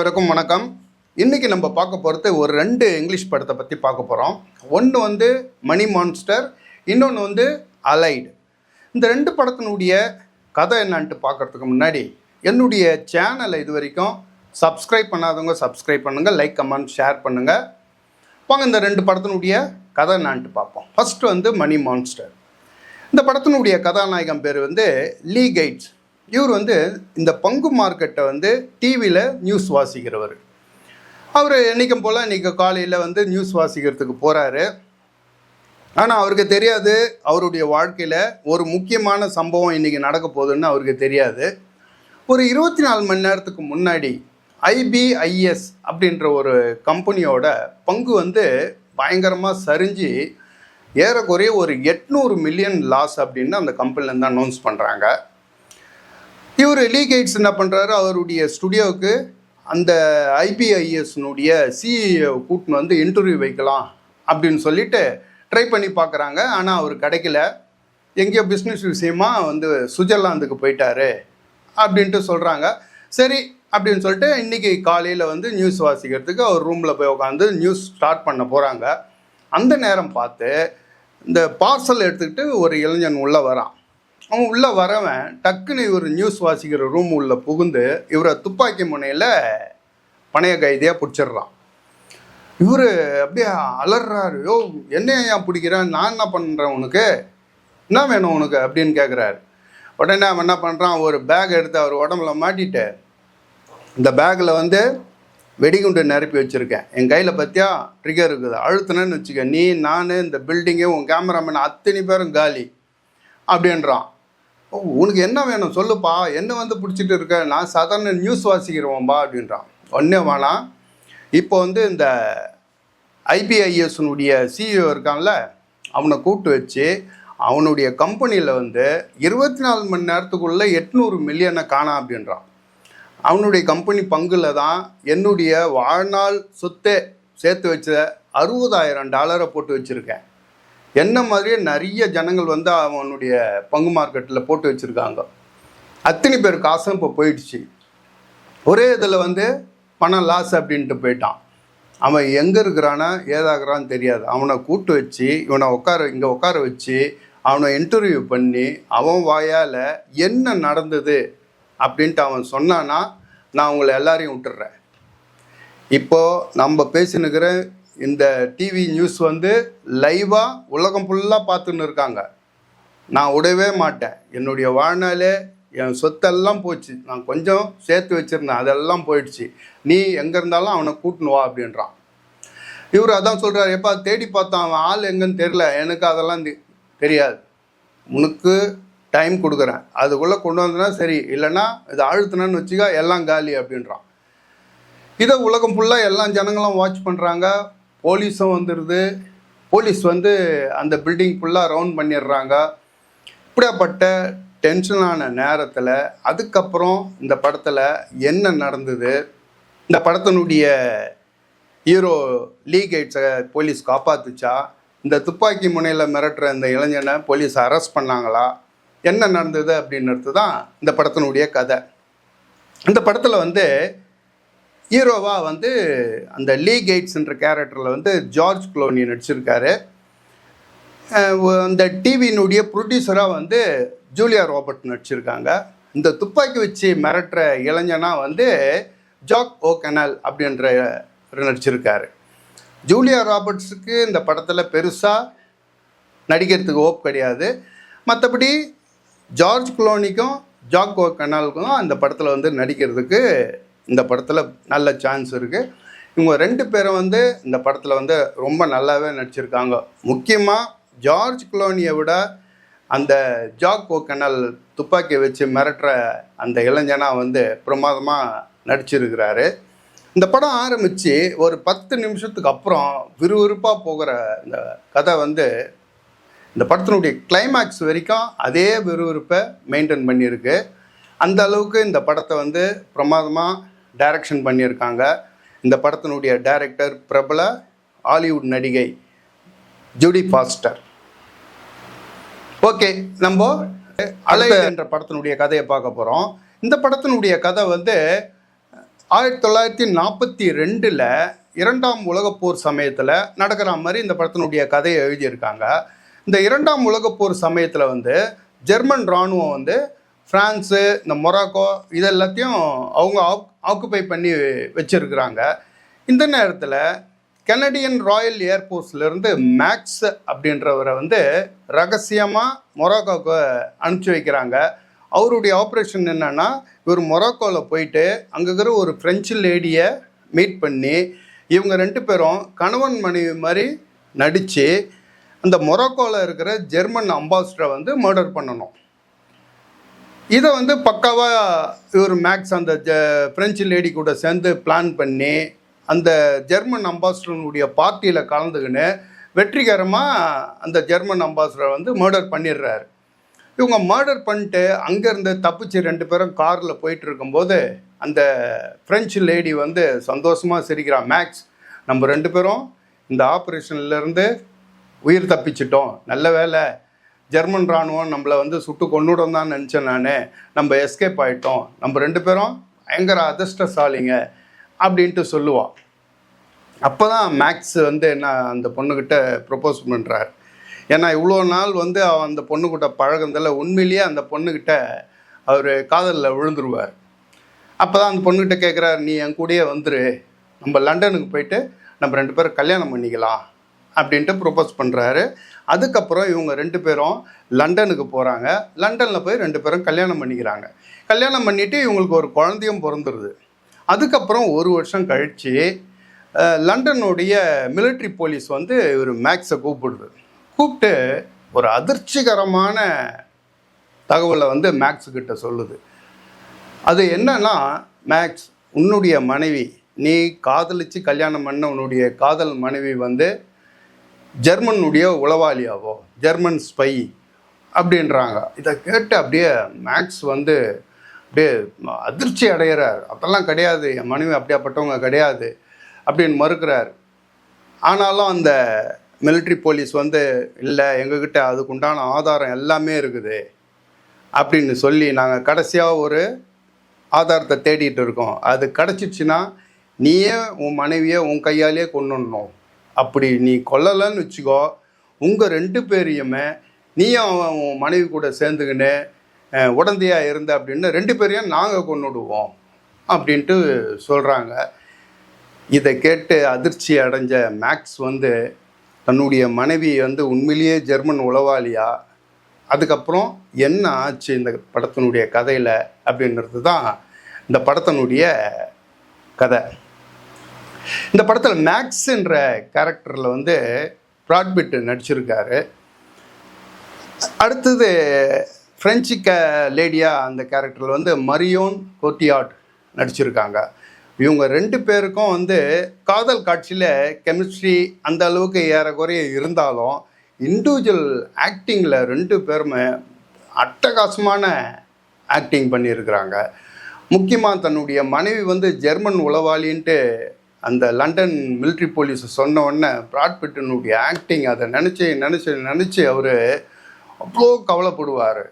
அனைவருக்கும் வணக்கம். இன்னைக்கு நம்ம பார்க்க போகிறது ஒரு ரெண்டு இங்கிலீஷ் படத்தை பற்றி பார்க்க போகிறோம் ஒன்று வந்து மணி மான்ஸ்டர் இன்னொன்று வந்து அலைடு. இந்த ரெண்டு படத்தினுடைய கதை என்னான்ட்டு பார்க்கறதுக்கு முன்னாடி என்னுடைய சேனலை இது வரைக்கும் சப்ஸ்கிரைப் பண்ணாதவங்க சப்ஸ்கிரைப் பண்ணுங்கள் லைக் கமெண்ட் ஷேர் பண்ணுங்கள் வாங்க இந்த ரெண்டு படத்தினுடைய கதை என்னான்ட்டு பார்ப்போம். ஃபஸ்ட்டு வந்து மணி மான்ஸ்டர். இந்த படத்தினுடைய கதாநாயகன் பேர் வந்து லீ கைட்ஸ் இவர் வந்து இந்த பங்கு மார்க்கெட்டை வந்து டிவியில் நியூஸ் வாசிக்கிறவர். அவர் என்றைக்கும் போல் இன்றைக்கி காலையில் வந்து நியூஸ் வாசிக்கிறதுக்கு போகிறாரு ஆனால் அவருக்கு தெரியாது அவருடைய வாழ்க்கையில் ஒரு முக்கியமான சம்பவம் இன்றைக்கி நடக்க போகுதுன்னு அவருக்கு தெரியாது. ஒரு இருபத்தி நாலு மணி நேரத்துக்கு முன்னாடி ஐபிஐஎஸ் அப்படின்ற ஒரு கம்பெனியோட பங்கு வந்து பயங்கரமாக சரிஞ்சு ஏறக்குறைய ஒரு எட்நூறு மில்லியன் லாஸ் அப்படின்னு அந்த கம்பெனிலேருந்து அனௌன்ஸ் பண்ணுறாங்க இவர் லீ கேட்ஸ் என்ன பண்ணுறாரு அவருடைய ஸ்டுடியோவுக்கு அந்த ஐபிஐஎஸ்னுடைய சிஇஓ கூட்டின்னு வந்து இன்டர்வியூ வைக்கலாம் அப்படின்னு சொல்லிட்டு ட்ரை பண்ணி பார்க்குறாங்க. ஆனால் அவர் கிடைக்கல. எங்கேயோ பிஸ்னஸ் விஷயமா வந்து சுவிட்சர்லாந்துக்கு போயிட்டாரு அப்படின்ட்டு சொல்கிறாங்க சரி அப்படின்னு சொல்லிட்டு இன்றைக்கி காலையில் வந்து நியூஸ் வாசிக்கிறதுக்கு அவர் ரூமில் போய் உட்காந்து நியூஸ் ஸ்டார்ட் பண்ண போகிறாங்க அந்த நேரம் பார்த்து இந்த பார்சல் எடுத்துக்கிட்டு ஒரு இளைஞன் உள்ளே வரான். அவன் உள்ளே வரவன் டக்குன்னு இவர் நியூஸ் வாசிக்கிற ரூம் உள்ளே புகுந்து இவரை துப்பாக்கி முனையில் பணைய கைதியாக பிடிச்சிடுறான். இவர் அப்படியே அலறாரு. யோ என்ன ஏன் பிடிக்கிறேன் நான் என்ன பண்ணுறேன் உனக்கு? என்ன வேணும் உனக்கு? அப்படின்னு கேட்குறாரு உடனே அவன் என்ன பண்ணுறான் ஒரு பேக் எடுத்து அவர் உடம்புல மாட்டிட்டு இந்த பேக்கில் வந்து வெடிகுண்டு நிரப்பி வச்சுருக்கேன். என் கையில் பற்றியா ட்ரிகர் இருக்குது. அழுத்தினேன்னு வச்சுக்க நீ நான் இந்த பில்டிங்கு உன் கேமராமேன் அத்தனை பேரும் காலி. அப்படின்றான். உனக்கு என்ன வேணும் சொல்லுப்பா. என்ன வந்து பிடிச்சிட்டு இருக்க? நான் சாதாரண நியூஸ் வாசிக்கிறோம்பா அப்படின்றான். ஒன்றே வேணாம் இப்போ வந்து இந்த ஐபிஐஎஸ்னுடைய சிஇஓ இருக்கான்ல அவனை கூப்பிட்டு வச்சு அவனுடைய கம்பெனியில் வந்து இருபத்தி நாலு மணி நேரத்துக்குள்ளே எட்நூறு மில்லியனை காணாம் அப்படின்றான். அவனுடைய கம்பெனி பங்குல தான் என்னுடைய வாழ்நாள் சொத்தை சேர்த்து வச்ச அறுபதாயிரம் டாலரை போட்டு வச்சுருக்கேன். என்ன மாதிரியே நிறைய ஜனங்கள் வந்து அவனுடைய பங்கு மார்க்கெட்டில் போட்டு வச்சுருக்காங்க. அத்தனை பேர் காசும் இப்போ போயிடுச்சு. ஒரே இதில் வந்து பணம் லாஸ் அப்படின்ட்டு போயிட்டான். அவன் எங்கே இருக்கிறானா ஏதாகிறான்னு தெரியாது. அவனை கூட்டு வச்சு இவனை உட்கார இங்கே உட்கார வச்சு அவனை இன்டர்வியூ பண்ணி அவன் வாயால் என்ன நடந்தது அப்படின்ட்டு அவன் சொன்னான்னா நான் உங்களை எல்லாரையும் விட்டுறேன். இப்போது நம்ம பேசினுக்கிற இந்த டிவி நியூஸ் வந்து லைவாக உலகம் ஃபுல்லாக பார்த்துன்னு இருக்காங்க. நான் விடவே மாட்டேன். என்னுடைய வாழ்நாளே என் சொத்தெல்லாம் போச்சு. நான் கொஞ்சம் சேர்த்து வச்சுருந்தேன். அதெல்லாம் போயிடுச்சு. நீ எங்கே இருந்தாலும் அவனை கூட்டின்னு வா அப்படின்றான். இவர் அதான் சொல்கிறார் எப்பா தேடி பார்த்தான் அவன். ஆள் எங்கன்னு தெரில எனக்கு அதெல்லாம் தெரியாது. உனக்கு டைம் கொடுக்குறேன். அதுக்குள்ளே கொண்டு வந்தனா சரி. இல்லைன்னா இதை அழுத்தினன்னு வச்சுக்க எல்லாம் காலி அப்படின்றான். இதை உலகம் ஃபுல்லாக எல்லா ஜனங்களும் வாட்ச் பண்ணுறாங்க போலீஸும் வந்துடுது போலீஸ் வந்து அந்த பில்டிங் ஃபுல்லாக ரவுண்ட் பண்ணிடுறாங்க. இப்படியாப்பட்ட டென்ஷனான நேரத்தில் அதுக்கப்புறம் இந்த படத்தில் என்ன நடந்தது? இந்த படத்தினுடைய ஹீரோ லீ கேட்ஸை போலீஸ் காப்பாத்துச்சா? இந்த துப்பாக்கி முனையில் மிரட்டுற இந்த இளைஞனை போலீஸ் அரெஸ்ட் பண்ணாங்களா? என்ன நடந்தது அப்படின்றது தான் இந்த படத்தினுடைய கதை. இந்த படத்தில் வந்து ஹீரோவாக வந்து அந்த லீ கேட்ஸ்ன்ற கேரக்டரில் வந்து ஜார்ஜ் குளோனி நடிச்சிருக்காரு. அந்த டிவியினுடைய ப்ரொடியூசராக வந்து ஜூலியா ராபர்ட் நடிச்சிருக்காங்க. இந்த துப்பாக்கி வச்சு மிரட்டுற இளைஞனா வந்து ஜாக் ஓ கனல் அப்படின்ற நடிச்சிருக்காரு. ஜூலியா ராபர்ட்ஸுக்கு இந்த படத்தில் பெருசாக நடிக்கிறதுக்கு ஓப் கிடையாது. மற்றபடி ஜார்ஜ் குளோனிக்கும் ஜாக் ஓ கனாலுக்கும் அந்த படத்தில் வந்து நடிக்கிறதுக்கு இந்த படத்தில் நல்ல சான்ஸ் இருக்குது இவங்க ரெண்டு பேரும் வந்து இந்த படத்தில் வந்து ரொம்ப நல்லாவே நடிச்சிருக்காங்க. முக்கியமாக ஜார்ஜ் குலோனியை விட அந்த ஜாக் ஓக்கனல் துப்பாக்கி துப்பாக்கியை வச்சு மிரட்டுற அந்த இளைஞனாக வந்து பிரமாதமாக நடிச்சிருக்கிறாரு. இந்த படம் ஆரம்பித்து ஒரு பத்து நிமிஷத்துக்கு அப்புறம் விறுவிறுப்பாக போகிற இந்த கதை வந்து இந்த படத்தினுடைய கிளைமேக்ஸ் வரைக்கும் அதே விறுவிறுப்பை மெயின்டைன் பண்ணியிருக்கு. அந்த அளவுக்கு இந்த படத்தை வந்து பிரமாதமாக டைரக்ஷன் பண்ணியிருக்காங்க. இந்த படத்தினுடைய டைரக்டர் பிரபல ஹாலிவுட் நடிகை ஜூடி ஃபாஸ்டர் ஓகே நம்ம அலை என்ற படத்தினுடைய கதையை பார்க்க போகிறோம் இந்த படத்தினுடைய கதை வந்து ஆயிரத்தி தொள்ளாயிரத்தி நாற்பத்தி ரெண்டில் இரண்டாம் உலகப் போர் சமயத்தில் நடக்கிற மாதிரி இந்த படத்தினுடைய கதையை எழுதியிருக்காங்க. இந்த இரண்டாம் உலகப் போர் சமயத்தில் வந்து ஜெர்மன் இராணுவம் வந்து ஃப்ரான்ஸு இந்த மொராக்கோ இது எல்லாத்தையும் அவங்க ஆக்குப்பை பண்ணி வச்சுருக்குறாங்க. இந்த நேரத்தில் கெனடியன் ராயல் ஏர்ஃபோர்ஸ்லேருந்து மேக்ஸ் அப்படின்றவரை வந்து ரகசியமாக மொராக்கோவுக்கு அனுப்பிச்சி வைக்கிறாங்க. அவருடைய ஆப்ரேஷன் என்னன்னா இவர் மொராக்கோவில் போயிட்டு அங்கே இருக்கிற ஒரு ஃப்ரெஞ்சு லேடியை மீட் பண்ணி இவங்க ரெண்டு பேரும் கணவன் மனைவி மாதிரி நடித்து அந்த மொராக்கோவில் இருக்கிற ஜெர்மன் அம்பாசிடரை வந்து மர்டர் பண்ணணும். இதை வந்து பக்காவாக இவர் மேக்ஸ் அந்த ஜ ஃப்ரெஞ்சு லேடி கூட சேர்ந்து பிளான் பண்ணி அந்த ஜெர்மன் அம்பாசிடருடைய பார்ட்டியில் கலந்துக்கின்னு வெற்றிகரமாக அந்த ஜெர்மன் அம்பாசிடர் வந்து மர்டர் பண்ணிடுறாரு. இவங்க மர்டர் பண்ணிட்டு அங்கேருந்து தப்பிச்சு ரெண்டு பேரும் காரில் போயிட்டு இருக்கும்போது அந்த ஃப்ரெஞ்சு லேடி வந்து சந்தோஷமாக சிரிக்கிறா மேக்ஸ் நம்ம ரெண்டு பேரும் இந்த ஆப்ரேஷன்லேருந்து உயிர் தப்பிச்சிட்டோம். நல்ல வேலை ஜெர்மன் இராணுவம் நம்மளை வந்து சுட்டு கொண்டுடும் தான் நினச்சேன் நான். நம்ம எஸ்கேப் ஆகிட்டோம் நம்ம ரெண்டு பேரும் பயங்கர அதிர்ஷ்டசாலிங்க அப்படின்ட்டு சொல்லுவாள் அப்போ தான் மேக்ஸ் வந்து என்ன அந்த பொண்ணுக்கிட்ட ப்ரொப்போஸ் பண்ணுறார் ஏன்னா இவ்வளோ நாள் வந்து அவன் அந்த பொண்ணுக்கிட்ட பழகுனதில் உண்மையிலேயே அந்த பொண்ணுக்கிட்ட அவர் காதலில் விழுந்துருவார். அப்போ தான் அந்த பொண்ணுக்கிட்ட கேட்குறாரு நீ என் கூடயே வந்துரு. நம்ம லண்டனுக்கு போயிட்டு நம்ம ரெண்டு பேரும் கல்யாணம் பண்ணிக்கலாம். அப்படின்ட்டு ப்ரொப்போஸ் பண்ணுறாரு அதுக்கப்புறம் இவங்க ரெண்டு பேரும் லண்டனுக்கு போகிறாங்க லண்டனில் போய் ரெண்டு பேரும் கல்யாணம் பண்ணிக்கிறாங்க. கல்யாணம் பண்ணிவிட்டு இவங்களுக்கு ஒரு குழந்தையும் பிறந்துடுது அதுக்கப்புறம் ஒரு வருஷம் கழித்து லண்டனுடைய மிலிட்ரி போலீஸ் வந்து இவர் மேக்ஸை கூப்பிடுது. கூப்பிட்டு ஒரு அதிர்ச்சிகரமான தகவலை வந்து மேக்ஸ் கிட்ட சொல்லுது. அது என்னன்னா மேக்ஸ் உன்னுடைய மனைவி நீ காதலிச்சு கல்யாணம் பண்ண உன்னுடைய காதல் மனைவி வந்து ஜெர்மனுடைய உளவாளியாவோ ஜெர்மன் ஸ்பை அப்படின்றாங்க. இதை கேட்டு அப்படியே மேக்ஸ் வந்து அப்படியே அதிர்ச்சி அடைகிறார் அதெல்லாம் கிடையாது என் மனைவி அப்படியாப்பட்டவங்க கிடையாது அப்படின்னு மறுக்கிறார். ஆனாலும் அந்த மிலிட்ரி போலீஸ் வந்து இல்லை எங்ககிட்ட அதுக்கு உண்டான ஆதாரம் எல்லாமே இருக்குது அப்படின்னு சொல்லி நாங்கள் கடைசியாக ஒரு ஆதாரத்தை தேடிட்டு இருக்கோம். அது கிடச்சிச்சின்னா நீயே உன் மனைவியை உன் கையாலேயே கொண்டுடணும் அப்படி நீ கொல்லலைன்னு வச்சுக்கோ உங்கள் ரெண்டு பேரையுமே நீயும் அவன் மனைவி கூட சேர்ந்துக்கின்னு உடந்தையாக இருந்த அப்படின்னு ரெண்டு பேரையும் நாங்கள் கொண்டுடுவோம் அப்படின்ட்டு சொல்கிறாங்க இதை கேட்டு அதிர்ச்சி அடைஞ்ச மேக்ஸ் வந்து தன்னுடைய மனைவி வந்து உண்மையிலேயே ஜெர்மன் உளவாளியா? அதுக்கப்புறம் என்ன ஆச்சு இந்த படத்தினுடைய கதையில் அப்படின்றது தான் இந்த படத்தினுடைய கதை. இந்த படத்தில் மேக்ஸ்ன்ற கேரக்டரில் வந்து ப்ராட்பிட் நடிச்சிருக்காரு. அடுத்தது ஃப்ரெஞ்சு க லேடியாக அந்த கேரக்டரில் வந்து மரியோன் கோட்டியாட் நடிச்சிருக்காங்க. இவங்க ரெண்டு பேருக்கும் வந்து காதல் காட்சியில் கெமிஸ்ட்ரி அந்த அளவுக்கு ஏறக்குறைய இருந்தாலும் இண்டிவிஜுவல் ஆக்டிங்கில் ரெண்டு பேருமே அட்டகாசமான ஆக்டிங் பண்ணியிருக்கிறாங்க. முக்கியமாக தன்னுடைய மனைவி வந்து ஜெர்மன் உளவாளின்ட்டு அந்த லண்டன் மிலிட்ரி போலீஸ் சொன்ன உடனே பிராட்பிட்டனுடைய ஆக்டிங் அதை நினச்சி நினச்சி நினச்சி அவர் அவ்வளோ கவலைப்படுவார்.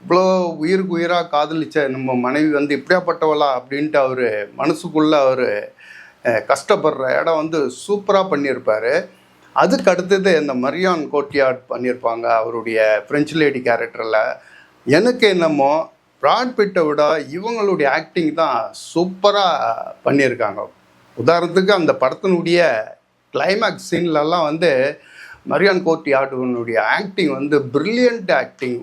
இவ்வளோ உயிருக்கு உயிராக காதலிச்ச நம்ம மனைவி வந்து இப்படியாப்பட்டவளா அப்படின்ட்டு அவர் மனசுக்குள்ளே அவர் கஷ்டப்படுற இடம் வந்து சூப்பராக பண்ணியிருப்பார். அதுக்கு அடுத்தது இந்த மரியான் கோட்டியாட் பண்ணியிருப்பாங்க அவருடைய ஃப்ரெஞ்சு லேடி கேரக்டரில் எனக்கு என்னமோ பிராட்பிட்டை விட இவங்களுடைய ஆக்டிங் தான் சூப்பராக பண்ணியிருக்காங்க. உதாரணத்துக்கு அந்த படத்தினுடைய கிளைமேக்ஸ் சீன்லலாம் வந்து மரியான் கோட்டி ஆட்டுவனுடைய ஆக்டிங் வந்து பிரில்லியண்ட் ஆக்டிங்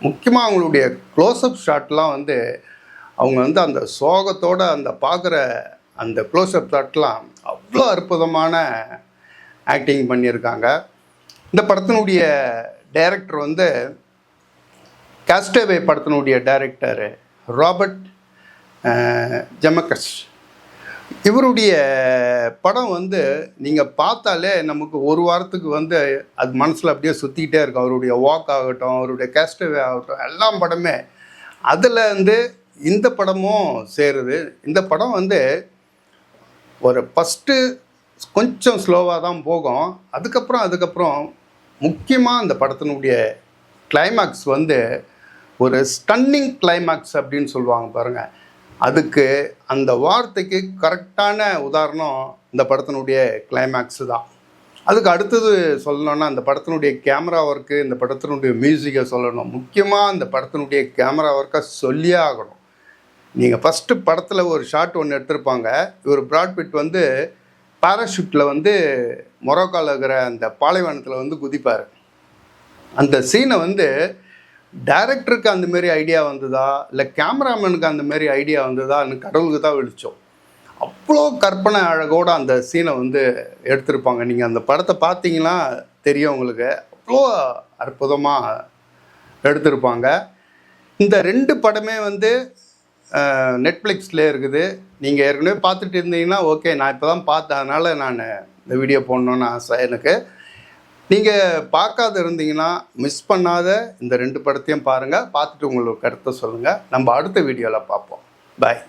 முக்கியமாக அவங்களுடைய க்ளோஸ்அப் ஷாட்லாம் வந்து அவங்க வந்து அந்த சோகத்தோடு அந்த பார்க்குற அந்த க்ளோஸ்அப் ஷாட்லாம் அவ்வளோ அற்புதமான ஆக்டிங் பண்ணியிருக்காங்க. இந்த படத்தினுடைய டைரக்டர் வந்து காஸ்டேவே படத்தினுடைய டைரக்டர் ராபர்ட் அஹ், இவருடைய படம் வந்து நீங்கள் பார்த்தாலே நமக்கு ஒரு வாரத்துக்கு வந்து அது மனசில் அப்படியே சுற்றிக்கிட்டே இருக்கும். அவருடைய வாக் ஆகட்டும் அவருடைய கேஸ்டவே ஆகட்டும் எல்லா படமே. அதில் வந்து இந்த படமும் சேருது. இந்த படம் வந்து ஒரு ஃபஸ்ட்டு கொஞ்சம் ஸ்லோவாக தான் போகும். அதுக்கப்புறம் அதுக்கப்புறம் முக்கியமாக அந்த படத்தினுடைய கிளைமேக்ஸ் வந்து ஒரு ஸ்டன்னிங் கிளைமேக்ஸ் அப்படின்னு சொல்லுவாங்க பாருங்கள் அதுக்கு அந்த வார்த்தைக்கு கரெக்டான உதாரணம் இந்த படத்தினுடைய கிளைமேக்ஸு தான். அதுக்கு அடுத்தது சொல்லணும்னா அந்த படத்தினுடைய கேமரா ஒர்க்கு இந்த படத்தினுடைய மியூசிக்கை சொல்லணும். முக்கியமாக அந்த படத்தினுடைய கேமரா ஒர்க்கை சொல்லியே ஆகணும். நீங்கள் ஃபஸ்ட்டு படத்தில் ஒரு ஷாட் ஒன்று எடுத்திருப்பாங்க. இவர் பிராட்பிட் வந்து பேராஷூட்டில் வந்து மொரோக்காவில் இருக்கிற அந்த பாலைவனத்தில் வந்து குதிப்பார். அந்த சீனை வந்து டைரக்டருக்கு அந்தமாரி ஐடியா வந்ததா? இல்லை கேமராமேனுக்கு அந்த மாரி ஐடியா வந்ததான்னு கடவுளுக்கு தான் வெளிச்சோம் அவ்வளோ கற்பனை அழகோட அந்த சீனை வந்து எடுத்திருப்பாங்க. நீங்கள் அந்த படத்தை பார்த்தீங்கன்னா தெரியும் உங்களுக்கு. அவ்வளோ அற்புதமாக எடுத்திருப்பாங்க. இந்த ரெண்டு படமே வந்து நெட்ஃப்ளிக்ஸில் இருக்குது. நீங்கள் ஏற்கனவே பார்த்துட்டு இருந்தீங்கன்னா ஓகே நான் இப்போ தான் பார்த்தேன். அதனால் நான் இந்த வீடியோ போடணுன்னு ஆசை எனக்கு. நீங்கள் பார்க்காத இருந்தீங்கன்னா மிஸ் பண்ணாத இந்த ரெண்டு படத்தையும் பாருங்கள் பார்த்துட்டு உங்களுக்கு கருத்தை சொல்லுங்கள் நம்ம அடுத்த வீடியோவில் பார்ப்போம். பாய்